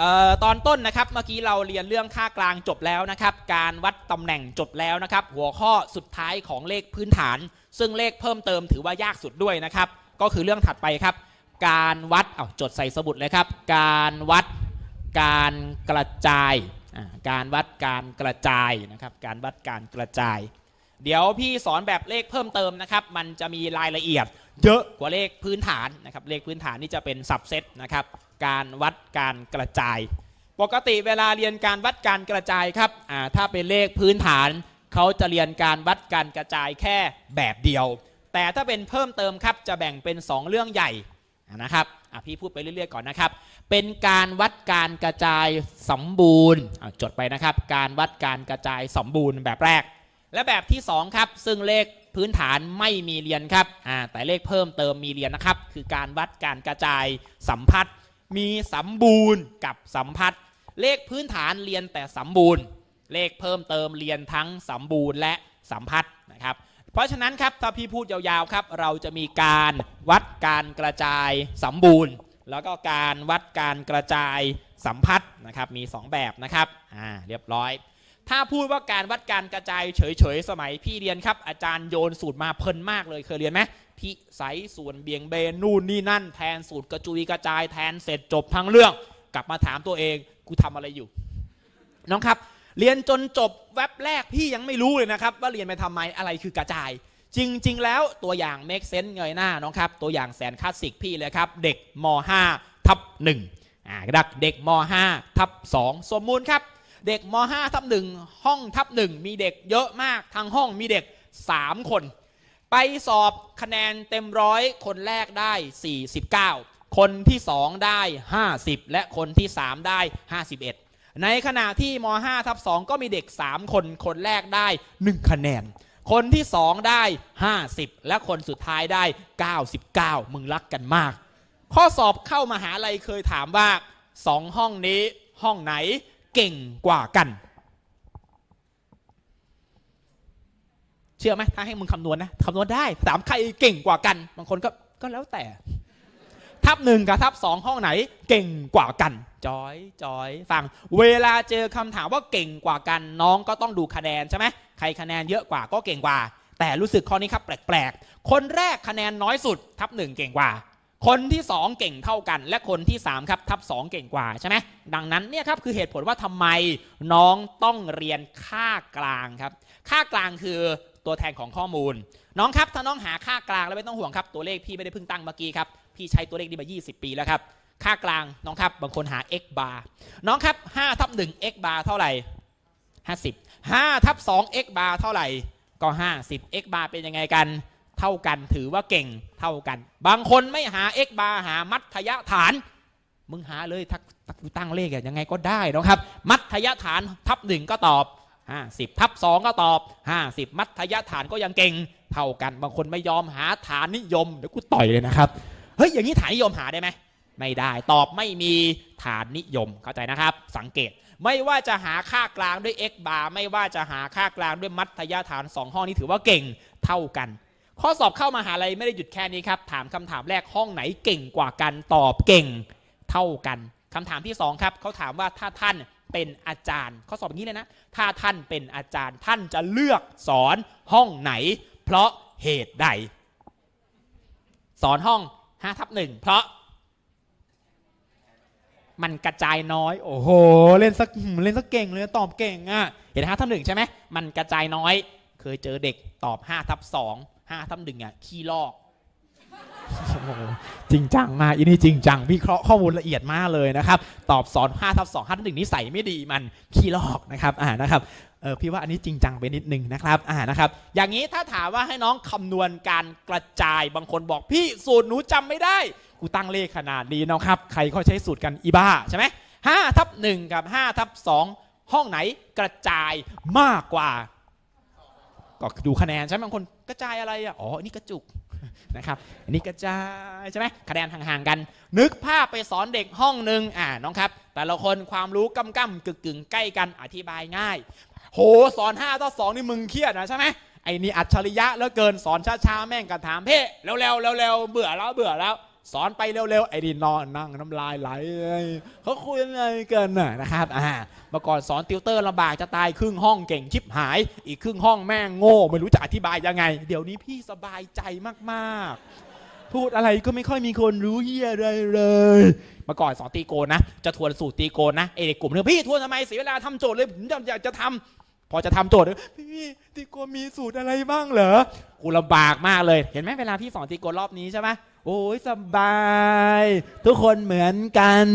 ออตอนต้นนะครับเมื่อกี้เราเรียนเรื่องค่ากลางจบแล้วนะครับ การวัดตำแหน่งจบแล้วนะครับ หัวข้อสุดท้ายของเลขพื้นฐาน ซึ่งเลขเพิ่มเติมถือว่ายากสุดด้วยนะครับ ก็คือเรื่องถัดไปครับ การวัดเอาจดใส่สมุดเลยครับ การวัดการกระจายการวัดการกระจายนะครับ การวัดการกระจาย เดี๋ยวพี่สอนแบบเลขเพิ่มเติมนะครับ มันจะมีรายละเอียด เยอะกว่าเลขพื้นฐานนะครับเลขพื้นฐานนี่จะเป็นสับเซตนะครับ การวัดการกระจาย ปกติเวลาเรียนการวัดการกระจายครับอ่าถ้าเป็นเลขพื้นฐานเขาจะเรียนการวัดการกระจายแค่แบบเดียว แต่ถ้าเป็นเพิ่มเติมครับจะแบ่งเป็น 2 เรื่องใหญ่นะครับอะพี่พูดไปเรื่อยๆก่อนนะครับ เป็นการวัดการกระจายสมบูรณ์จดไปนะครับ การวัดการกระจายสมบูรณ์แบบแรก และแบบที่ 2 ครับ ซึ่งเลขพื้นฐานไม่มีเรียนครับอ่าแต่เลขเพิ่มเติมมีเรียนนะครับ คือการวัดการกระจายสัมพัทธ์ มีสัมบูรณ์กับสัมพัทธ์เลขพื้นฐานเรียนแต่สัมบูรณ์ เลขเพิ่มเติมเรียนทั้งสัมบูรณ์และสัมพัทธ์นะครับเพราะฉะนั้นครับถ้าพี่พูดยาวๆครับเราจะมีการวัดการกระจายสัมบูรณ์ แล้วก็การวัดการกระจายสัมพัทธ์นะครับมี 2 แบบนะครับอ่าเรียบร้อย ถ้าพูดว่าการวัดการกระจายเฉยๆสมัยพี่เรียนครับอาจารย์โยนสูตรมาเพลินมากเลยเคยเรียนไหม พิสัยส่วนเบี่ยงเบนนู่นนี่นั่น แทนสูตรกระจุยกระจายแทนเสร็จจบทั้งเรื่อง กลับมาถามตัวเองกูทำอะไรอยู่ น้องครับ เรียนจนจบแว็บแรกพี่ยังไม่รู้เลยนะครับ ว่าเรียนไปทำไมอะไรคือกระจาย จริง ๆ แล้วตัวอย่าง make sense เงยหน้าน้องครับ ตัวอย่างแสนคลาสสิกพี่เลยครับ เด็กม 5 ทับ1อ่าดักเด็กม 5 ทับ2สมมูลครับ เด็กม 5 ทับ1ห้องทับ1มีเด็กเยอะมากทางห้องมีเด็ก 3 คน ไปสอบคะแนนเต็มร้อยคนแรกได้ 49 คนที่ 2 ได้ 50 และคนที่ 3 ได้ 51 ในขณะที่ม5ทับ2ก็มีเด็ก 3 คนคนแรกได้ 1 คะแนน คนที่ 2 ได้ 50 และคนสุดท้ายได้ 99 มึงรักกันมาก ข้อสอบเข้ามหาลัยเคยถามว่า 2 ห้องนี้ห้องไหนเก่งกว่ากัน ชื่อไหมถ้าให้มึงคำนวณนะคำนวณได้ถามใครเก่งกว่ากัน บางคนก็ก็แล้วแต่ ทับหนึ่งกับทับสองห้องไหน เก่งกว่ากันจอยจอยฟัง เวลาเจอคำถามว่าเก่งกว่ากัน น้องก็ต้องดูคะแนนใช่ไหมใครคะแนนเยอะกว่าก็เก่งกว่า แต่รู้สึกข้อนี้ครับแปลกๆ คนแรกคะแนนน้อยสุด ทับหนึ่งเก่งกว่า คนที่ 2 เก่งเท่ากัน และคนที่ 3 ครับ ทับ 2 เก่งกว่าใช่ไหมดังนั้นเนี่ยครับคือเหตุผลว่าทำไมน้องต้องเรียนค่ากลางครับ ค่ากลางคือ ตัวแทนของข้อมูล น้องครับถ้าน้องหาค่ากลางแล้วไม่ต้องห่วงครับตัวเลขพี่ไม่ได้เพิ่งตั้งเมื่อกี้ครับพี่ใช้ตัวเลขนี้มา 20 ปีแล้วครับค่ากลางน้องครับบางคนหา x bar น้องครับ5ทับ1 x bar เท่าไหร่50 5ทับ2 x bar เท่าไหร่ก็ 50 x bar เป็นยังไงกันเท่ากันถือว่าเก่งเท่ากัน บางคนไม่หา x bar หามัธยฐาน มึงหาเลยทักทักกูตั้งเลขอะยังไงก็ได้นะครับ มัธยฐานทับหนึ่งก็ตอบ 50ทับ2ก็ตอบ 50 มัธยฐานก็ยังเก่งเท่ากันบางคนไม่ยอมหาฐานนิยมเดี๋ยวกูต่อยเลยนะครับเฮ้ยอย่างนี้ฐานนิยมหาได้ไหมไม่ได้ตอบไม่มีฐานนิยมเข้าใจนะครับ สังเกตไม่ว่าจะหาค่ากลางด้วย x bar ไม่ว่าจะหาค่ากลางด้วยมัธยฐาน 2 ห้องนี้ถือว่าเก่งเท่ากัน ข้อสอบเข้ามาหาลัยไม่ได้หยุดแค่นี้ครับ ถามคำถามแรกห้องไหนเก่งกว่ากันตอบเก่งเท่ากันคำถามที่ 2 ครับเขาถามว่าถ้าท่าน เป็นอาจารย์ข้อสอบอย่างนี้เลยนะ ถ้าท่านเป็นอาจารย์ท่านจะเลือกสอนห้องไหน เพราะเหตุใด สอนห้อง5ทับหนึ่งเพราะ มันกระจายน้อย โอ้โห เล่นสักเล่นสักเก่งเลยตอบเก่งอะเห็นห้าทับหนึ่งใช่ไหมมันกระจายน้อย เคยเจอเด็กตอบ5ทับสองห้าทับหนึ่งอะขี้ลอก โอ้โหจริงจังมากอีนี่จริงจังวิเคราะห์ข้อมูลละเอียดมากเลยนะครับ ตอบสอน5ทับ2 5ทับ1นิสัยไม่ดีมันขี้ลอกนะครับอ่านะครับเออพี่ว่าอันนี้จริงจังไปนิดนึงนะครับอ่านะครับ อย่างนี้ถ้าถามว่าให้น้องคำนวณการกระจายบางคนบอกพี่สูตรหนูจำไม่ได้ กูตั้งเลขขนาดนี้นะครับ ใครเขาใช้สูตรกันอีบ้าใช่ไหมห้าทับหนึ่งกับ5ทับ2ห้องไหนกระจายมากกว่า ก็ดูคะแนนใช่ไหมบางคนกระจายอะไรอะอ๋อนนี้กระจุก นะครับอันนี้กระจายใช่ไหมคะแนนห่างๆกัน นึกภาพไปสอนเด็กห้องหนึ่งอ่าน้องครับ แต่ละคนความรู้กำกำกึกกึ่งใกล้กันอธิบายง่าย โหสอน5ต่อ2นี่มึงเครียดนะใช่ไหมไอ้นี่อัจฉริยะเหลือเกินสอนช้าๆแม่งกระถามเพ่เร็วๆเร็วๆเบื่อแล้วเบื่อแล้ว สอนไปเร็วๆไอ้ดินนอนนั่งน้ำลายไหลเขาคุยยังไงกันน่ะนะครับอ่าเมื่อก่อนสอนติวเตอร์ลำบากจะตายครึ่งห้องเก่งชิบหาย อีกครึ่งห้องแม่งโง่ ไม่รู้จะอธิบายยังไง เดี๋ยวนี้พี่สบายใจมากๆพูดอะไรก็ไม่ค่อยมีคนรู้เหี้ยอะไรเลยเมื่อก่อนสอนตีโกนนะ จะทวนสูตรตีโกนนะเอเด็กกลุ่มนึงพี่ทวนทำไมเสียเวลาทำโจทย์เลยผมอยากจะทำพอจะทำโจทย์พี่ตีโกนมีสูตรอะไรบ้างเหรอกูลำบากมากเลย เห็นไหมเวลาพี่สอนตีโกนรอบนี้ใช่ไหม โอ้ยสบาย ทุกคนเหมือนกัน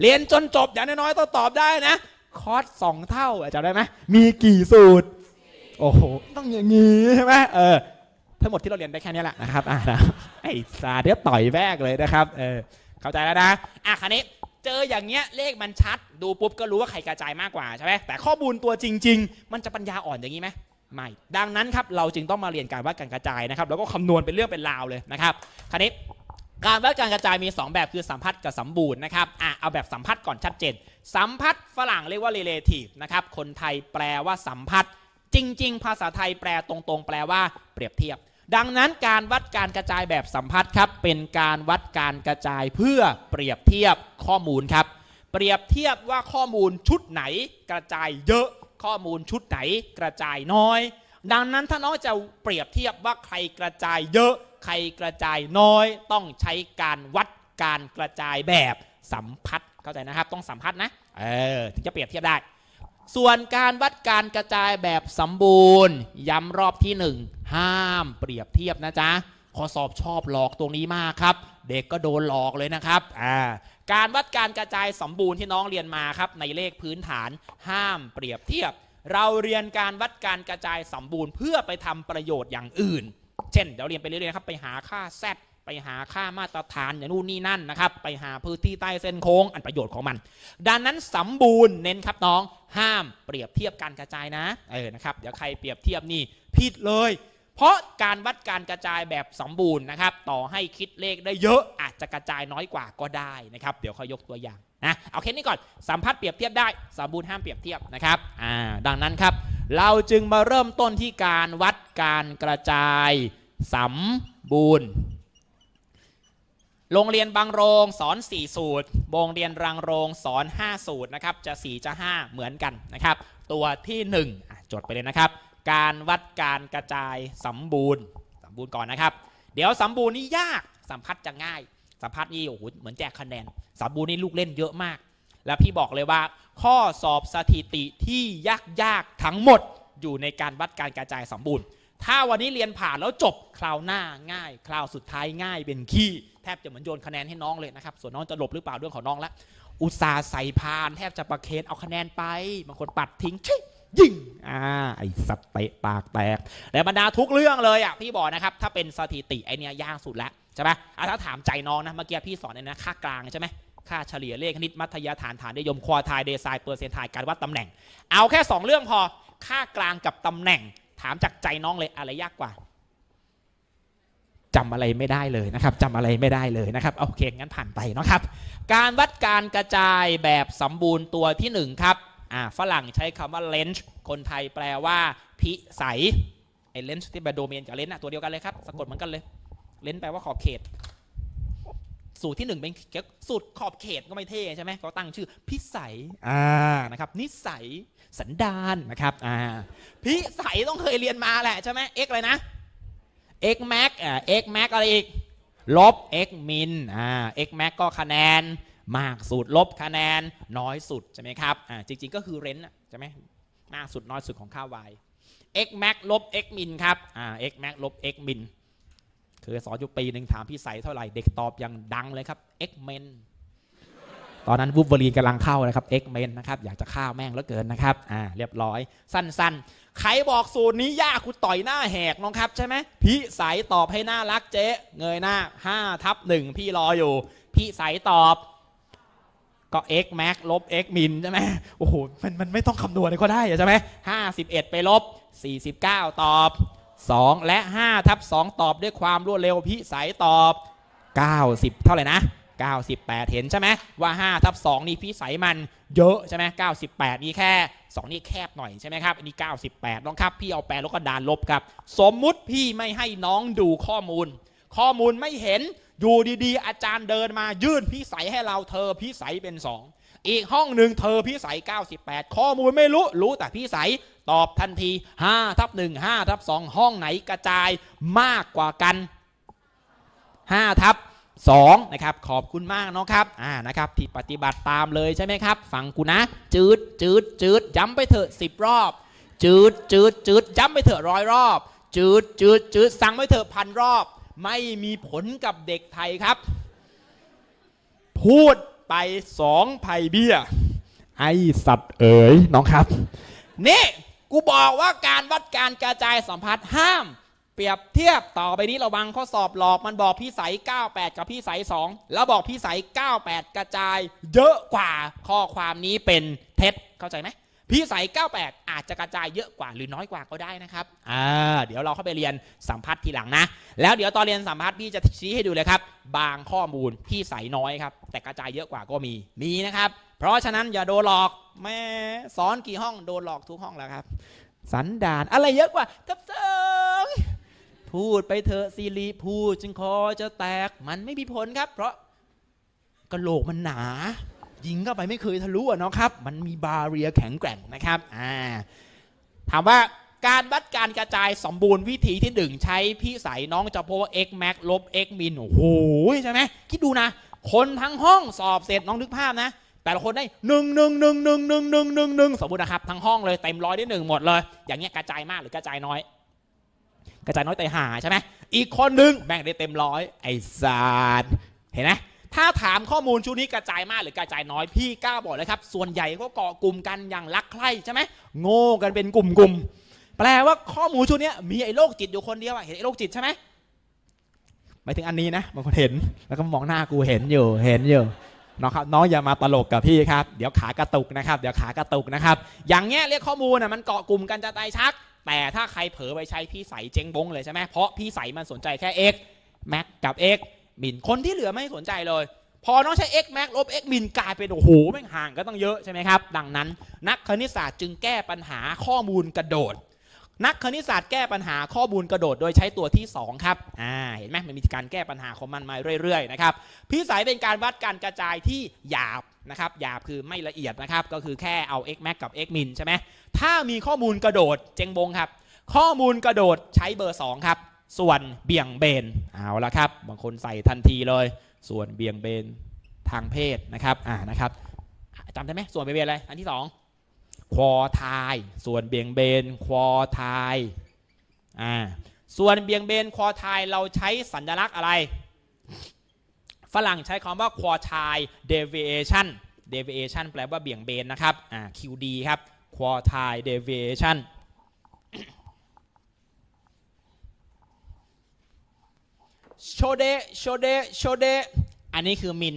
เรียนจนจบอย่างน้อยๆต้องตอบได้นะ คอร์สสองเท่าจำได้ไหมมีกี่สูตร โอ้โห ต้องอย่างนี้ใช่ไหมเออทั้งหมดที่เราเรียนได้แค่นี้แหละนะครับอ่านะไอ้สาเดี๋ยวต่อยแวกเลยนะครับเออเข้าใจแล้วนะอะคันนี้เจออย่างเงี้ยเลขมันชัด ดูปุ๊บก็รู้ว่าใครกระจายมากกว่าใช่ไหมแต่ข้อมูลตัวจริง ๆ มันจะปัญญาอ่อนอย่างนี้ไหม ไม่ ดังนั้นครับเราจึงต้องมาเรียนการวัดการกระจายนะครับ แล้วก็คำนวณเป็นเรื่องเป็นราวเลยนะครับคันนี้การวัดการกระจายมี 2 แบบคือสัมพัทธ์กับสัมบูรณ์นะครับอะเอาแบบสัมพัทธ์ก่อนชัดเจน สัมพัทธ์ฝรั่งเรียกว่า relative นะครับ คนไทยแปลว่าสัมพัทธ์ จริง ๆ ภาษาไทยแปลตรงๆ แปลว่าเปรียบเทียบ ดังนั้นการวัดการกระจายแบบสัมพัทธ์ครับ เป็นการวัดการกระจายเพื่อเปรียบเทียบข้อมูลครับ เปรียบเทียบว่าข้อมูลชุดไหนกระจายเยอะ ข้อมูลชุดไหนกระจายน้อย ดังนั้นถ้าน้องจะเปรียบเทียบว่าใครกระจายเยอะ ใครกระจายน้อย ต้องใช้การวัดการกระจายแบบสัมพัทธ์เข้าใจนะครับ ต้องสัมพัทธ์นะเออถึงจะเปรียบเทียบได้ ส่วนการวัดการกระจายแบบสมบูรณ์ ย้ำรอบที่1ห้ามเปรียบเทียบนะจ๊ะข้อสอบชอบหลอกตรงนี้มากครับ เด็กก็โดนหลอกเลยนะครับอ่า การวัดการกระจายสมบูรณ์ที่น้องเรียนมาครับในเลขพื้นฐานห้ามเปรียบเทียบ เราเรียนการวัดการกระจายสมบูรณ์ เพื่อไปทำประโยชน์อย่างอื่น เช่นเดี๋ยวเรียนไปเรื่อยๆครับไปหาค่าแซดไปหาค่ามาตรฐานอย่างนู่นนี่นั่นนะครับไปหาพื้นที่ใต้เส้นโค้งอันประโยชน์ของมัน ดังนั้นสมบูรณ์เน้นครับน้อง ห้ามเปรียบเทียบการกระจายนะเออนะครับเดี๋ยวใครเปรียบเทียบนี่ผิดเลย เพราะการวัดการกระจายแบบสมบูรณ์นะครับ ต่อให้คิดเลขได้เยอะอาจจะกระจายน้อยกว่าก็ได้นะครับ เดี๋ยวค่อยยกตัวอย่างนะเอาแค่นี้ก่อนสัมพัทธ์เปรียบเทียบได้สมบูรณ์ห้ามเปรียบเทียบนะครับอ่าดังนั้นครับ เราจึงมาเริ่มต้นที่การวัดการกระจายสมบูรณ์โรงเรียนบางโรงสอน 4 สูตร โรงเรียนรังโรงสอน 5 สูตรนะครับ จะ 4 จะ 5 เหมือนกันนะครับ ตัวที่1อะจดไปเลยนะครับ การวัดการกระจายสมบูรณ์สมบูรณ์ก่อนนะครับ เดี๋ยวสมบูรณ์นี่ยากสัมพัทธ์จะง่าย สัมพัทธ์นี่โอ้โหเหมือนแจกคะแนนสมบูรณ์นี่ลูกเล่นเยอะมาก แล้วพี่บอกเลยว่า ข้อสอบสถิติที่ยากๆทั้งหมดอยู่ในการวัดการกระจายสมบูรณ์ ถ้าวันนี้เรียนผ่านแล้วจบคราวหน้าง่าย คราวสุดท้ายง่ายเป็นขี้แทบจะเหมือนโยนคะแนนให้น้องเลยนะครับส่วนน้องจะหลบหรือเปล่าเรื่องของน้องละอุตสาห์ใส่พาน แทบจะประเคนเอาคะแนนไปบางคนปัดทิ้งชิ ยิงอ่าไอสัตว์เตะปากแตกแต่บรรดาทุกเรื่องเลยอะพี่บอกนะครับถ้าเป็นสถิติไอเนี้ยยากสุดแล้วใช่ไหมอะถ้าถามใจน้องนะเมื่อกี้พี่สอนเนี่ยนะค่ากลางใช่ไหมค่าเฉลี่ยเลขคณิตมัธยฐานฐานนิยมควอไทายเดซายเปอร์เซนไทายการวัดตำแหน่ง เอาแค่สองเรื่องพอค่ากลางกับตำแหน่ง ถามจากใจน้องเลยอะไรยากกว่าจำอะไรไม่ได้เลยนะครับจำอะไรไม่ได้เลยนะครับโอเคงั้นผ่านไปนะครับ การวัดการกระจายแบบสมบูรณ์ตัวที่หนึ่งครับ ฝรั่งใช้คำว่า range คนไทยแปลว่า พิสัยไอ้ range ที่แปลโดเมนกับ range อะตัวเดียวกันเลยครับสะกดเหมือนกันเลย range แปลว่าขอบเขต สูตรที่หนึ่งเป็นสูตรขอบเขตก็ไม่เท่ใช่ไหมเขาตั้งชื่อ พิสัยอ่านะครับนิสัยสันดานนะครับอ่าพิสัยต้องเคยเรียนมาแหละใช่ไหม x อะไรนะ x max อ่า x max อะไรอีกลบ x min อ่า x max ก็คะแนน มากสุดลบคะแนนน้อยสุดใช่ไหมครับอ่าจริง ๆ ก็คือเรนอะใช่ไหมมากสุดน้อยสุดของค่า y x max ลบ x min ครับอ่า x max ลบ x min เคยสอนอยู่ปีหนึ่งถามพี่ใสเท่าไหร่เด็กตอบอย่างดังเลยครับ x men ตอนนั้นวูฟเวอรีนกำลังเข้านะครับ x men นะครับอยากจะฆ่าแม่งเหลือเกินนะครับอ่าเรียบร้อย สั้นๆ ใครบอกสูตรนี้ยากคุณต่อยหน้าแหกน้องครับใช่ไหมพี่ใสตอบให้หน้ารักเจ๊เงยหน้า5ทับ1พี่รออยู่ พี่ใสตอบ ก็ x max ลบ x min ใช่ไหมโอ้โหมันมันไม่ต้องคำนวณก็ได้ใช่ไหม51ไปลบ49ตอบ2และ5ทับ2ตอบด้วยความรวดเร็วพี่ใสตอบ90เท่าไหร่นะ98 เห็นใช่ไหมว่า5ทับ2นี่พี่ใสมันเยอะใช่ไหม98 นี่แค่ 2 นี่แคบหน่อยใช่ไหมครับ อันนี้ 98น้องครับ พี่เอาแปลแล้วก็ดานลบครับ สมมุติพี่ไม่ให้น้องดูข้อมูล ข้อมูลไม่เห็น อยู่ดีๆ อาจารย์เดินมายื่นพิสัยให้เราเธอพิสัยเป็นสองอีกห้องหนึ่งเธอพิสัย 98 ข้อมูลไม่รู้ รู้แต่พิสัยตอบทันที 5 ทับ 1 5 ทับ 2 ห้องไหนกระจายมากกว่ากัน 5 ทับ2นะครับ ขอบคุณมากเนาะครับ อ่า นะครับ ที่ปฏิบัติตามเลยใช่ไหมครับ ฟังกูนะ จืด จืด จืดย้ำไปเถอะ 10 รอบ จืด จืด จืดย้ำไปเถอะร้อยรอบ จืด จืด จืด สั่งไปเถอะพันรอบ ไม่มีผลกับเด็กไทยครับ พูดไปสองไผ่เบี้ย ไอสัตว์เอ๋ยน้องครับ นี่กูบอกว่าการวัดการกระจายสัมพัทธ์ห้าม เปรียบเทียบต่อไปนี้ระวังข้อสอบหลอกมันบอกพี่ใสย98 กับพี่ใส2แล้วบอกพี่ใสย98 กระจาย เยอะกว่าข้อความนี้เป็นเท็จเข้าใจไหม พี่ใสย98 อาจจะกระจายเยอะกว่าหรือน้อยกว่าก็ได้นะครับอ่าเดี๋ยวเราเข้าไปเรียนสัมพัทธ์ทีหลังนะ แล้วเดี๋ยวตอนเรียนสัมพัทธ์พี่จะชี้ให้ดูเลยครับ บางข้อมูลพี่ใสยน้อยครับ แต่กระจายเยอะกว่าก็มีมีนะครับ เพราะฉะนั้นอย่าโดนหลอกแม่สอนกี่ห้องโดนหลอกทุกห้องแล้วครับ สันดานอะไรเยอะกว่าทับสองพูดไปเถอะซีรีพูดจึงคอจะแตกมันไม่มีผลครับ เพราะกระโหลกมันหนา ยิงเข้าไปไม่เคยทะลุอะเนาะครับ มันมีบาเรียแข็งแกร่งนะครับอ่าถามว่าการวัดการกระจายสมบูรณ์วิธีที่หนึ่งใช้พี่ใสยน้องจะโพ x max ลบ x min โอ้โหใช่ไหมคิดดูนะ คนทั้งห้องสอบเสร็จน้องนึกภาพนะ แต่ละคนได้หนึ่งหนึ่งหนึ่งหนึ่งหนึ่งหนึ่งหนึ่งหนึ่งสมมตินะครับ ทั้งห้องเลยเต็มร้อยได้หนึ่งหมดเลย อย่างเงี้ยกระจายมากหรือกระจายน้อย กระจายน้อยแต่หาใช่ไหมอีกคนหนึ่งแบ่งได้เต็มร้อยไอ้สารเห็นไหม ถ้าถามข้อมูลชุดนี้กระจายมากหรือกระจายน้อยพี่กล้าบอกเลยครับ ส่วนใหญ่ก็เกาะกลุ่มกันอย่างรักใคร่ใช่ไหมโง่กันเป็นกลุ่มๆแปลว่าข้อมูลชุดนี้มีไอ้โรคจิตอยู่คนเดียวเห็นไอ้โรคจิตใช่ไหมหมายถึงอันนี้นะบางคนเห็นแล้วก็มองหน้ากูเห็นอยู่เห็นอยู่น้องครับน้องอย่ามาตลกกับพี่ครับ เดี๋ยวขากระตุกนะครับ เดี๋ยวขากระตุกนะครับ อย่างเงี้ยเรียกข้อมูลน่ะมันเกาะกลุ่มกันจะตายชัก แต่ถ้าใครเผลอไปใช้พี่ใสเจ๊งบงเลยใช่ไหมเพราะพี่ใสมันสนใจแค่ x max กับ x min คนที่เหลือไม่สนใจเลย พอน้องใช้ x max ลบ x min กลายเป็นโอ้โหแม่งห่างก็ต้องเยอะใช่ไหมครับดังนั้น นักคณิตศาสตร์จึงแก้ปัญหาข้อมูลกระโดด นักคณิตศาสตร์แก้ปัญหาข้อมูลกระโดด โดยใช้ตัวที่ 2 ครับอ่าเห็นไหมมันมีการแก้ปัญหาของมันมาเรื่อยๆนะครับพี่สายเป็นการวัดการกระจายที่หยาบนะครับหยาบคือไม่ละเอียดนะครับก็คือแค่เอา x max กับ x min ใช่ไหมถ้ามีข้อมูลกระโดดเจงบงครับ ข้อมูลกระโดดใช้เบอร์ 2 ครับ ส่วนเบี่ยงเบนเอาละครับ บางคนใส่ทันทีเลย ส่วนเบี่ยงเบนทางเพศนะครับอ่านะครับจำได้ไหมส่วนเบี่ยงเบนอะไรอันที่สองควอทาย ส่วนเบี่ยงเบนควอทายอ่าส่วนเบี่ยงเบนควอทายเราใช้สัญลักษณ์อะไร ฝรั่งใช้คำว่า quartile deviation deviation แปลว่าเบี่ยงเบนนะครับอ่า QD ครับ quartile deviation โชเดโชเดโชเดอันนี้คือมิน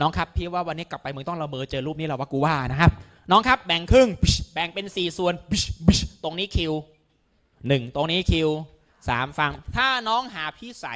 น้องครับพี่ว่าวันนี้กลับไปมึงต้องละเมอเจอรูปนี้เราว่ากูว่านะครับ น้องครับแบ่งครึ่ง แบ่งเป็น 4 ส่วน ตรงนี้คิวหนึ่งตรงนี้คิวสามฟัง ถ้าน้องหาพี่ใส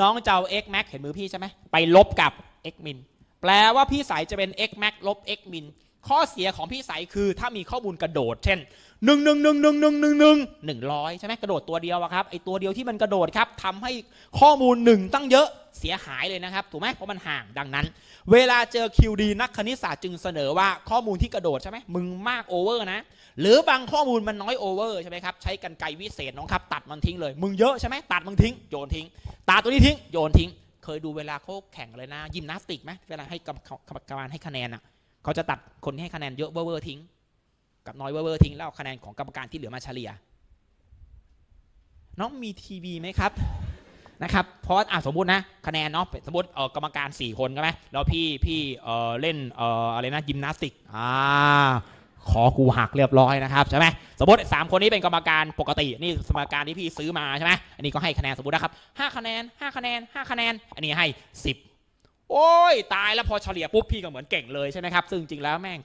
น้องจะเอา x max เห็นมือพี่ใช่ไหมไปลบกับ x min แปลว่าพี่ใสจะเป็น x max ลบ x min ข้อเสียของพี่ใสคือถ้ามีข้อมูลกระโดด เช่นหนึ่งหนึ่งหนึ่งหนึ่งหนึ่งหนึ่งหนึ่งหนึ่งร้อยใช่ไหมกระโดดตัวเดียวครับไอตัวเดียวที่มันกระโดดครับทำให้ข้อมูลหนึ่งตั้งเยอะเสียหายเลยนะครับถูกไหมเพราะมันห่างดังนั้น เวลาเจอ QD นักคณิตศาสตร์จึงเสนอว่าข้อมูลที่กระโดดใช่ไหมมึงมากโอเวอร์นะ หรือบางข้อมูลมันน้อยโอเวอร์ใช่ไหมครับใช้กันไกวิเศษน้องครับ ตัดมันทิ้งเลย มึงเยอะใช่ไหมตัดมึงทิ้งโยนทิ้งตัดตัวนี้ทิ้งโยนทิ้ง เคยดูเวลาเขาแข่งเลยนะยิมนาสติกไหมเวลาให้กรรมการให้คะแนนอะ เขาจะตัดคนที่ให้คะแนนเยอะเวอร์ทิ้ง กับน้อยเวอร์ทิ้งแล้วเอาคะแนนของกรรมการที่เหลือมาเฉลี่ย น้องมีทีวีไหมครับนะครับเพราะอะสมมตินะคะแนนเนาะสมมติเออกรรมการ 4 คนใช่ไหมแล้วพี่พี่เออเล่นเอออะไรนะยิมนาสติกอ่าขอกูหักเรียบร้อยนะครับใช่ไหมสมมติสามคนนี้เป็นกรรมการปกตินี่สมการที่พี่ซื้อมาใช่ไหมอันนี้ก็ให้คะแนนสมมตินะครับห้าคะแนนห้าคะแนนห้าคะแนนอันนี้ให้สิบ โอ้ยตายแล้วพอเฉลี่ยปุ๊บพี่ก็เหมือนเก่งเลยใช่ไหมครับซึ่งจริงแล้วแม่ง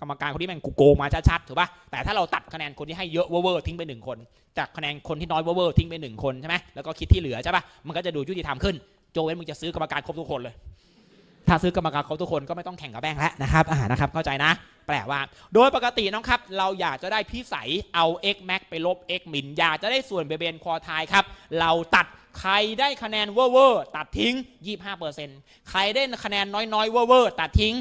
กรรมการคนนี้แม่งกูโกงมาชัดๆถูกป่ะแต่ถ้าเราตัดคะแนนคนที่ให้เยอะเวอร์ทิ้งไปหนึ่งคนจากคะแนนคนที่น้อยเวอร์ทิ้งไปหนึ่งคนใช่ไหมแล้วก็คิดที่เหลือใช่ป่ะมันก็จะดูยุติธรรมขึ้นโจเว้นมึงจะซื้อกรรมการครบทุกคนเลย ถ้าซื้อกรรมการครบทุกคนก็ไม่ต้องแข่งกับแบงค์แล้วนะครับอ่านะครับเข้าใจนะ แปลว่า โดยปกติน้องครับ เราอยากจะได้พี่ใสเอา x max ไปลบ x min อยากจะได้ส่วนเบเบนควอทายครับ เราตัด ใครได้คะแนนเวอร์เวอร์ตัดทิ้ง 25%ใครได้คะแนนน้อยๆเวอร์เวอร์ตัดทิ้ง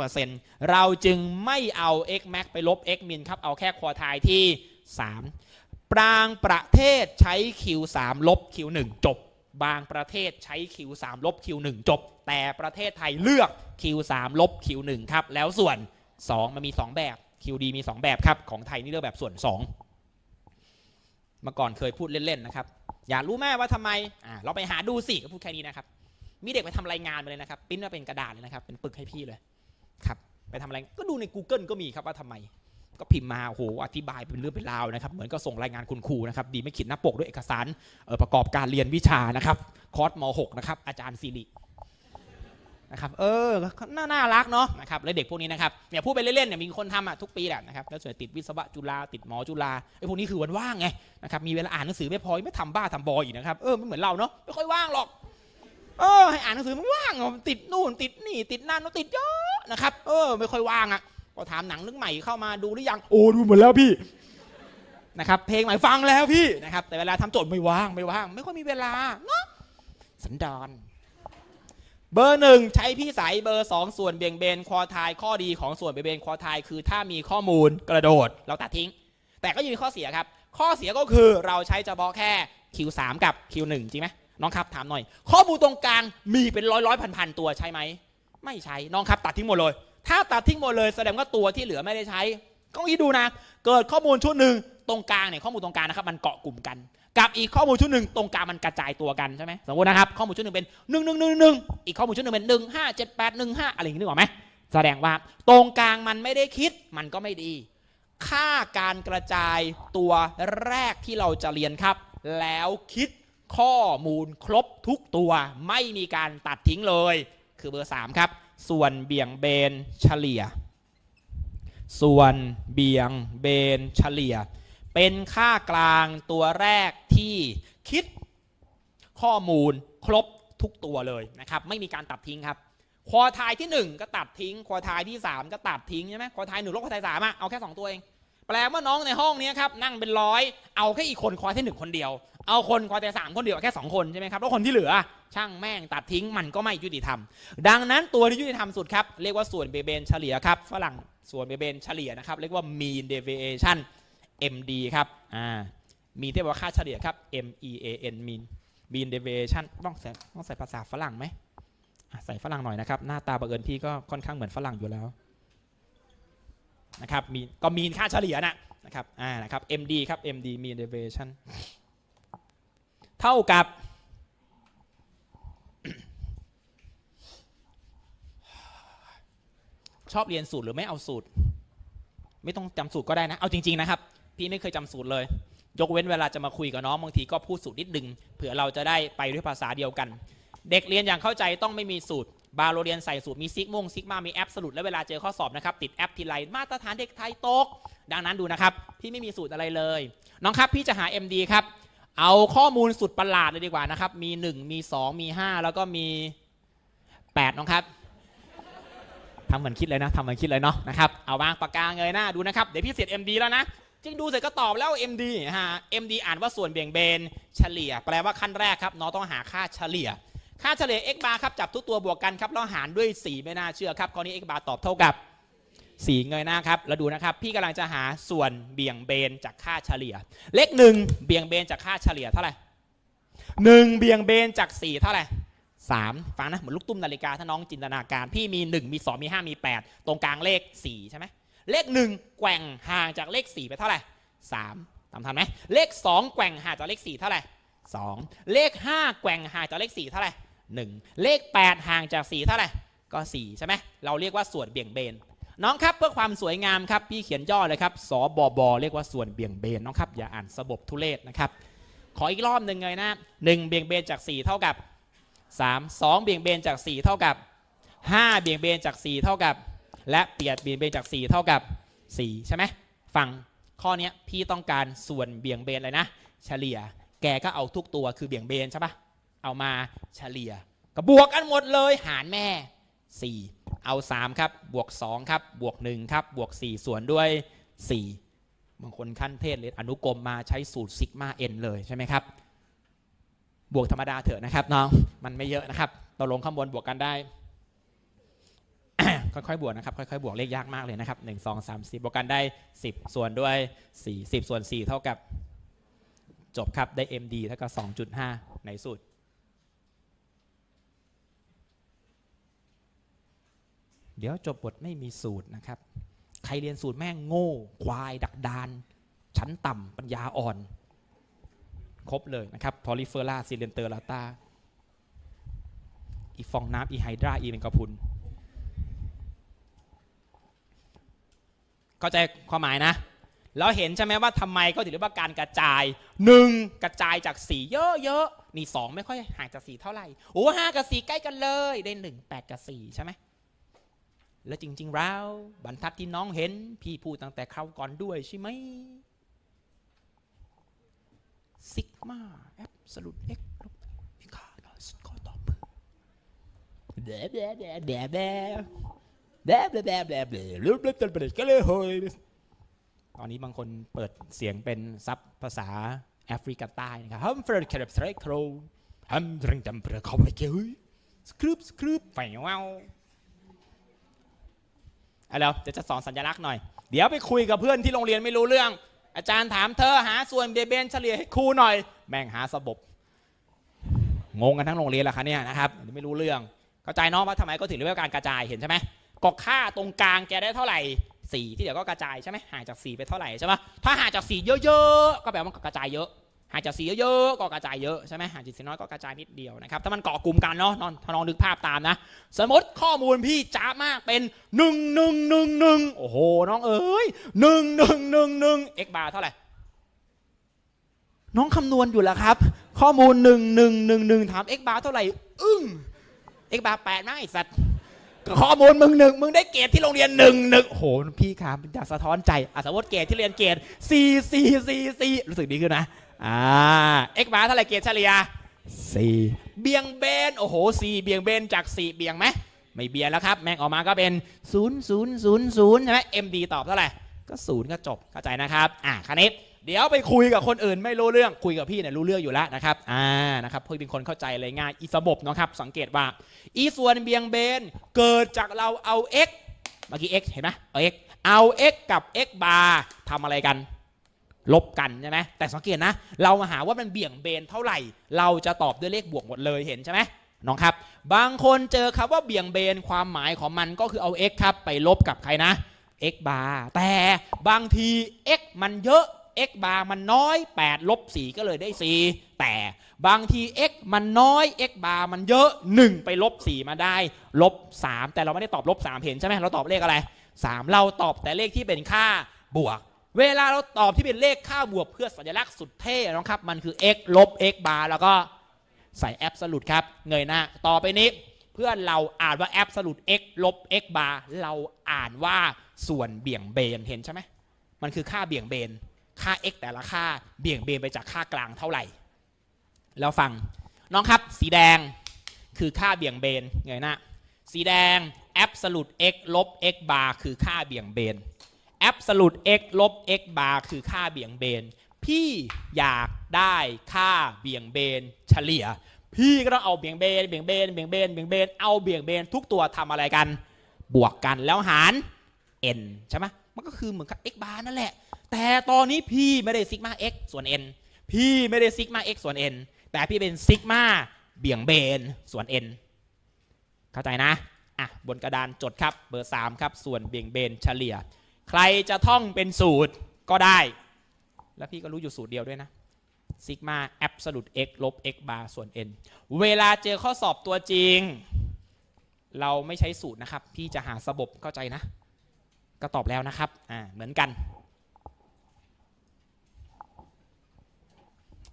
25%เราจึงไม่เอา x max ไปลบ x min ครับ เอาแค่ควอไทายที่ 3 ปรางประเทศใช้ Q3 ลบ Q1 จบบางประเทศใช้ Q3 ลบ Q1 จบ แต่ประเทศไทยเลือก Q3 ลบ Q1 ครับ แล้วส่วน 2 มันมี 2 แบบ QD มี 2 แบบครับ ของไทยนี่เลือกแบบส่วน 2 เมื่อก่อนเคยพูดเล่น ๆ นะครับ อยากรู้แม่ว่าทำไมอ่าเราไปหาดูสิก็พูดแค่นี้นะครับ มีเด็กไปทำรายงานมาเลยนะครับปริ้นมาเป็นกระดาษเลยนะครับ เป็นปึกให้พี่เลยครับไปทำอะไรก็ดูใน Google ก็มีครับว่าทำไม ก็พิมพ์มาโอ้โหอธิบายเป็นเรื่องเป็นราวนะครับ เหมือนก็ส่งรายงานคุณครูนะครับ ดีไม่ขีดหน้าปกด้วยเอกสารเอ่อประกอบการเรียนวิชานะครับ คอร์สม .6 นะครับอาจารย์สิริ นะครับเออน่าน่ารักเนาะนะครับแล้วเด็กพวกนี้นะครับเนี่ยพูดไปเล่นๆเนี่ยมีคนทำอะทุกปีแหละนะครับแล้วส่วนติดวิศวะจุฬาติดหมอจุฬาไอ้พวกนี้คือวันว่างไงนะครับมีเวลาอ่านหนังสือไม่พอไม่ทำบ้าทำบอยอีกนะครับเออไม่เหมือนเราเนาะไม่ค่อยว่างหรอกเออให้อ่านหนังสือมันว่างอะติดนู่นติดนี่ ติดนั่นติดเยอะนะครับเออไม่ค่อยว่างอะพอถามหนังเรื่องใหม่เข้ามาดูหรือยังโอ้ดูหมดแล้วพี่นะครับเพลงใหม่ฟังแล้วพี่นะครับแต่เวลาทำโจทย์ไม่ว่างไม่ว่าง ไม่ค่อยมีเวลาเนาะสันดาน เบอร์หนึ่งใช้พี่สายเบอร์สองส่วนเบี่ยงเบนควอทายข้อดีของส่วนเบี่ยงเบนควอทายคือถ้ามีข้อมูลกระโดดเราตัดทิ้ง แต่ก็ยังมีข้อเสียครับ ข้อเสียก็คือเราใช้เฉพาะแค่ Q3 กับ Q1 จริงไหมน้องครับถามหน่อย ข้อมูลตรงกลางมีเป็นร้อยร้อยพันพันตัวใช่ไหมไม่ใช่น้องครับตัดทิ้งหมดเลย ถ้าตัดทิ้งหมดเลยแสดงว่าตัวที่เหลือไม่ได้ใช้ก็คิดดูนะ เกิดข้อมูลชุดหนึ่งตรงกลางเนี่ยข้อมูลตรงกลางนะครับมันเกาะกลุ่มกัน กับอีกข้อมูลชุดหนึ่งตรงกลางมันกระจายตัวกันใช่ไหมสมมตินะครับข้อมูลชุดหนึ่งเป็นหนึ่งหนึ่งหนึ่งหนึ่งอีกข้อมูลชุดหนึ่งเป็นหนึ่งห้าเจ็ดแปดหนึ่งห้าอะไรอย่างนี้นึกออกไหมแสดงว่าตรงกลางมันไม่ได้คิดมันก็ไม่ดี ค่าการกระจายตัวแรกที่เราจะเรียนครับ แล้วคิดข้อมูลครบทุกตัว ไม่มีการตัดทิ้งเลย คือเบอร์ 3 ครับ ส่วนเบี่ยงเบนเฉลี่ย ส่วนเบี่ยงเบนเฉลี่ย เป็นค่ากลางตัวแรกที่คิดข้อมูลครบทุกตัวเลยนะครับ ไม่มีการตัดทิ้งครับควอทายที่ 1 ก็ตัดทิ้งควอทายที่ 3 ก็ตัดทิ้งใช่ไหมควอทายหนึ่งลบควอทายสามอะเอาแค่ 2 ตัวเอง แปลว่าน้องในห้องนี้ครับนั่งเป็นร้อยเอาแค่อีกคนควอทายหนึ่งคนเดียว เอาคนควอทายสามคนเดียวแค่ 2 คนใช่ไหมครับแล้วคนที่เหลือ ช่างแม่งตัดทิ้งมันก็ไม่ยุติธรรม ดังนั้นตัวที่ยุติธรรมสุดครับเรียกว่าส่วนเบเบนเฉลี่ยครับฝรั่งส่วนเบเบนเฉลี่ยนะครับเรียกว่า mean deviation MD ครับอ่ามีเทียบกับค่าเฉลี่ยครับ MEAN mean mean deviation ต้องใส่ต้องใส่ภาษาฝรั่งไหมใส่ฝรั่งหน่อยนะครับ หน้าตาบังเอิญพี่ก็ค่อนข้างเหมือนฝรั่งอยู่แล้วนะครับมีก็มีค่าเฉลี่ยนะนะครับอ่านะครับ MD ครับ MD mean deviation เท่ากับ ชอบเรียนสูตรหรือไม่เอาสูตร ไม่ต้องจำสูตรก็ได้นะ เอาจริง ๆ นะครับ พี่ไม่เคยจำสูตรเลย ยกเว้นเวลาจะมาคุยกับน้องบางทีก็พูดสูตรนิดนึงเผื่อเราจะได้ไปด้วยภาษาเดียวกัน เด็กเรียนอย่างเข้าใจต้องไม่มีสูตร บาโลเรียนใส่สูตรมีซิกม่งซิกมามีแอปสรุปแล้วเวลาเจอข้อสอบนะครับ ติดแอปทีไรมาตรฐานเด็กไทยตก ดังนั้นดูนะครับ พี่ไม่มีสูตรอะไรเลย น้องครับพี่จะหา MD ครับเอาข้อมูลสุดประหลาดเลยดีกว่านะครับ มี 1 มี 2 มี 5 แล้วก็มี 8 น้องครับทำเหมือนคิดเลยนะทำเหมือนคิดเลยเนาะนะครับ เอาวางปากกาเงยหน้าดูนะครับ เดี๋ยวพี่เสร็จ MD แล้วนะ จริงดูเสร็จก็ตอบแล้ว MD ฮะ MD อ่านว่าส่วนเบี่ยงเบนเฉลี่ย แปลว่าขั้นแรกครับน้องต้องหาค่าเฉลี่ย ค่าเฉลี่ย x bar ครับจับทุกตัวบวกกันครับแล้วหารด้วย 4 ไม่น่าเชื่อครับข้อนี้ x bar ตอบเท่ากับ 4 เงยหน้าครับแล้วดูนะครับ พี่กำลังจะหาส่วนเบี่ยงเบนจากค่าเฉลี่ย เลขหนึ่งเบี่ยงเบนจากค่าเฉลี่ยเท่าไหร่หนึ่งเบี่ยงเบนจาก 4 เท่าไหร่สามฟังนะเหมือนลูกตุ้มนาฬิกาถ้าน้องจินตนาการ พี่มี 1 มี 2 มี 5 มี 8 ตรงกลางเลข 4 ใช่ไหม เลข 1 แกว่งห่างจากเลข 4 ไปเท่าไหร่ 3 ตามทันไหมเลข 2 แกว่งห่างจากเลข 4 เท่าไหร่ 2 เลข 5 แกว่งห่างจากเลข 4 เท่าไหร่ 1 เลข 8 ห่างจาก 4 เท่าไหร่ ก็ 4 ใช่ไหมเราเรียกว่าส่วนเบี่ยงเบน น้องครับเพื่อความสวยงามครับพี่เขียนย่อเลยครับสบบบเรียกว่าส่วนเบี่ยงเบนน้องครับอย่าอ่านสบบทุเลศนะครับขออีกรอบหนึ่งเลยนะหนึ่งเบี่ยงเบนจาก 4 เท่ากับ 3 2 เบี่ยงเบนจาก 4 เท่ากับ 5 เบี่ยงเบนจาก 4 เท่ากับ และเปียดเบี่ยงเบนจาก 4 เท่ากับ 4 ใช่ไหมฟังข้อนี้พี่ต้องการส่วนเบี่ยงเบนเลยนะ เฉลี่ย แกก็เอาทุกตัวคือเบี่ยงเบนใช่ปะเอามาเฉลี่ย ก็บวกกันหมดเลยหารแม่ 4 เอา 3 ครับ บวก 2 ครับ บวก 1 ครับ บวก 4 ส่วนด้วย 4 บางคนขั้นเทศเลยอนุกรมมาใช้สูตรซิกมาเอ็นเลยใช่ไหมครับ บวกธรรมดาเถอะนะครับน้อง มันไม่เยอะนะครับเราลงข้างบนบวกกันได้ ค่อยๆบวกนะครับ ค่อยๆบวกเลขยากมากเลยนะครับหนึ่งสองสามสี่บวกกันได้สิบส่วนด้วยสี่สิบส่วนสี่เท่ากับ จบครับได้ MD เท่ากับสองจุดห้าในสูตรเดี๋ยวจบบทไม่มีสูตรนะครับ ใครเรียนสูตรแม่งโง่ ควาย ดักดาน ชั้นต่ำปัญญาอ่อน ครบเลยนะครับพอลิเฟอร่าซิเลนเตอร์ลาตาอีฟองน้ำอีไฮดราอีเมนกระพุน เข้าใจความหมายนะ แล้วเห็นใช่ไหมว่าทำไมก็ถือว่าการกระจายหนึ่งกระจายจากสีเยอะๆนี่สองไม่ค่อยห่างจากสีเท่าไหร่โอ้ห้ากับสีใกล้กันเลยได้หนึ่งแปดกับสี่ใช่ไหมแล้วจริง ๆ แล้วบรรทัดที่น้องเห็น พี่พูดตั้งแต่คราวก่อนด้วยใช่ไหมซิกมาแอบสลุดเอ็กลบอ็กขาดสกอร์ตอบมือแดบแดบแดบแดบ แดบแดบแดบแดบแดบแดบรูปเล็บจนเปิดก็เลยเฮ้ยตอนนี้บางคนเปิดเสียงเป็นซับภาษาแอฟริกาใต้นะครับฮัมเฟรดแคร์บสไตรโครฮัมริงจำเปรเข้าไปเกยสครึบสครึบไฟว้าวเอาแล้วเดี๋ยวจะสอนสัญลักษณ์หน่อย เดี๋ยวไปคุยกับเพื่อนที่โรงเรียนไม่รู้เรื่อง อาจารย์ถามเธอหาส่วนเบเบนเฉลี่ยให้ครูหน่อย แม่งหาสบบ งงกันทั้งโรงเรียนละคะเนี่ยนะครับ ไม่รู้เรื่อง เข้าใจน้องว่าทำไมก็ถึงเรียกว่าการกระจายเห็นใช่ไหม ก็ค่าตรงกลางแกได้เท่าไหร่สี่ที่เดี๋ยวก็กระจายใช่ไหมห่างจากสี่ไปเท่าไหร่ใช่ไหมถ้าห่างจากสี่เยอะๆก็แปลว่ามันกระจายเยอะห่างจากสี่เยอะๆก็กระจายเยอะใช่ไหมห่างจากสี่น้อยก็กระจายนิดเดียวนะครับถ้ามันเกาะกลุ่มกันเนาะนอนถ้าลองนึกภาพตามนะ สมมติข้อมูลพี่จ้ามากเป็นหนึ่งหนึ่งหนึ่งหนึ่งโอ้โหน้องเอ๋ยหนึ่งหนึ่งหนึ่งหนึ่ง x บาร์เท่าไหร่น้องคำนวณอยู่แล้วครับ ข้อมูลหนึ่งหนึ่งหนึ่งหนึ่งถาม x บาร์เท่าไหร่ อึ้ง x บาร์แปดนะไอสัตว์ ข้อมูลมึงหนึ่งมึงได้เกรดที่โรงเรียนหนึ่งหนึ่งโอ้โหพี่ครับอยากสะท้อนใจอะสมมติเกรดที่เรียนเกรดสี่สี่สี่สี่รู้สึกดีขึ้นนะอ่า x บาร์เท่าไหร่เกรดเฉลี่ยสี่เบี่ยงเบนโอ้โหสี่เบี่ยงเบนจากสี่เบี่ยงไหมไม่เบี่ยงแล้วครับ แม่งออกมาก็เป็นศูนย์ศูนย์ศูนย์ศูนย์ใช่ไหม MD ตอบเท่าไหร่ก็ศูนย์ก็จบเข้าใจนะครับอะคราวนี้ เดี๋ยวไปคุยกับคนอื่นไม่รู้เรื่องคุยกับพี่เนี่ยรู้เรื่องอยู่แล้วนะครับอ่านะครับพี่เป็นคนเข้าใจเลยง่ายอีระบบนะครับสังเกตว่า อีส่วนเบี่ยงเบนเกิดจากเราเอา x เมื่อกี้ x เห็นไหมเอา x เอา x กับ x บาร์ทำอะไรกัน ลบกันใช่ไหมแต่สังเกตนะ เรามาหาว่ามันเบี่ยงเบนเท่าไหร่ เราจะตอบด้วยเลขบวกหมดเลยเห็นใช่ไหมน้องครับ บางคนเจอคำว่าเบี่ยงเบนความหมายของมันก็คือเอา x ครับไปลบกับใครนะ x บาร์แต่บางที x มันเยอะ x บาร์มันน้อย 8 ลบ 4 ก็เลยได้ 4 แต่บางที x มันน้อย x บาร์มันเยอะ 1 ไปลบ 4 มาได้ ลบ 3 แต่เราไม่ได้ตอบลบ 3 เห็นใช่ไหมเราตอบเลขอะไร 3 เราตอบแต่เลขที่เป็นค่าบวก เวลาเราตอบที่เป็นเลขค่าบวกเพื่อสัญลักษณ์สุดเท่นะครับ มันคือ x ลบ x บาร์แล้วก็ใส่แอบสลุดครับ เงยหน้า ต่อไปนี้เพื่อนเราอ่านว่าแอบสลุด x ลบ x บาร์เราอ่านว่าส่วนเบี่ยงเบนเห็นใช่ไหมมันคือค่าเบี่ยงเบน ค่า x แต่ละค่าเบี่ยงเบนไปจากค่ากลางเท่าไหร่ แล้วฟังน้องครับสีแดงคือค่าเบี่ยงเบนเงยหน้าสีแดง absolute x ลบ x bar คือค่าเบี่ยงเบน absolute x ลบ x bar คือค่าเบี่ยงเบน พี่อยากได้ค่าเบี่ยงเบนเฉลี่ย พี่ก็ต้องเอาเบี่ยงเบนเบี่ยงเบนเบี่ยงเบนเบี่ยงเบนเอาเบี่ยงเบนทุกตัวทำอะไรกัน บวกกันแล้วหาร n ใช่ไหม มันก็คือเหมือนกับ x bar นั่นแหละ แต่ตอนนี้พี่ไม่ได้ซิกมา x ส่วน n พี่ไม่ได้ซิกมา x ส่วน n แต่พี่เป็นซิกมาเบี่ยงเบนส่วน n เข้าใจนะอะบนกระดานจดครับเบอร์ 3 ครับ ส่วนเบี่ยงเบนเฉลี่ย ใครจะท่องเป็นสูตรก็ได้ แล้วพี่ก็รู้อยู่สูตรเดียวด้วยนะซิกมาแอบส u t e x ลบ x bar ส่วน n เวลาเจอข้อสอบตัวจริง เราไม่ใช้สูตรนะครับ พี่จะหาสบบเข้าใจนะ ก็ตอบแล้วนะครับอ่าเหมือนกัน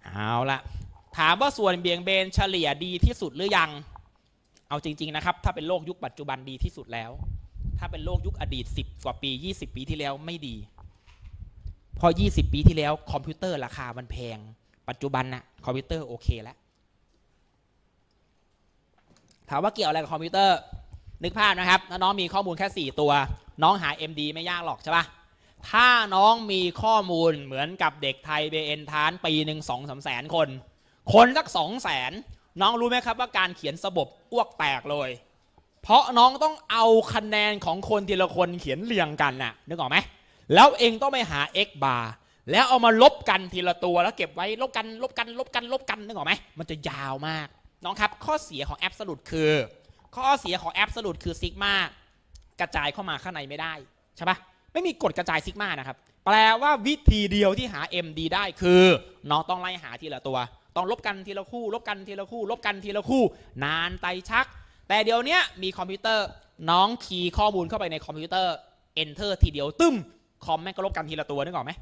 เอาละถามว่าส่วนเบี่ยงเบนเฉลี่ยดีที่สุดหรือยัง เอาจริง ๆ นะครับ ถ้าเป็นโลกยุคปัจจุบันดีที่สุดแล้ว ถ้าเป็นโลกยุคอดีต 10 กว่าปี 20 ปีที่แล้วไม่ดี พอ 20 ปีที่แล้วคอมพิวเตอร์ราคามันแพง ปัจจุบันนะคอมพิวเตอร์โอเคแล้วถามว่าเกี่ยวอะไรกับคอมพิวเตอร์ นึกภาพนะครับน้องมีข้อมูลแค่ 4 ตัว น้องหา MD ไม่ยากหรอกใช่ปะถ้าน้องมีข้อมูลเหมือนกับเด็กไทยเบเอ็นทานปีหนึ่งสองสามแสนคน คนสักสองแสนน้องรู้ไหมครับว่าการเขียนสบบอ้วกแตกเลย เพราะน้องต้องเอาคะแนนของคนทีละคนเขียนเรียงกันน่ะนึกออกไหมแล้วเองต้องไปหา x bar แล้วเอามาลบกันทีละตัวแล้วเก็บไว้ลบกันลบกันลบกันลบกันนึกออกไหมมันจะยาวมาก น้องครับ ข้อเสียของแอบส l ุ t คือ ข้อเสียของแอบส l ุ t คือซิกมา กระจายเข้ามาข้างในไม่ได้ใช่ปะไม่มีกฎกระจายซิกมานะครับ แปลว่าวิธีเดียวที่หา MD ได้คือน้องต้องไล่หาทีละตัว ต้องลบกันทีละคู่ ลบกันทีละคู่ ลบกันทีละคู่ นานไตชัก แต่เดี๋ยวนี้มีคอมพิวเตอร์น้องคีย์ข้อมูลเข้าไปในคอมพิวเตอร์ enter ทีเดียวตึ้มคอมแม่งก็ลบกันทีละตัวนึกออกไหม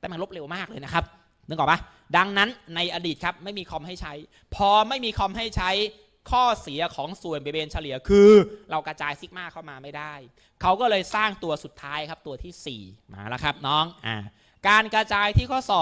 แต่มันลบเร็วมากเลยนะครับนึกออกปะดังนั้นในอดีตครับไม่มีคอมให้ใช้ พอไม่มีคอมให้ใช้ ข้อเสียของส่วนเบเบนเฉลี่ยคือ เรากระจายซิกมาเข้ามาไม่ได้ เขาก็เลยสร้างตัวสุดท้ายครับตัวที่ 4 มาแล้วครับน้องอ่าการกระจายที่ข้อสอบ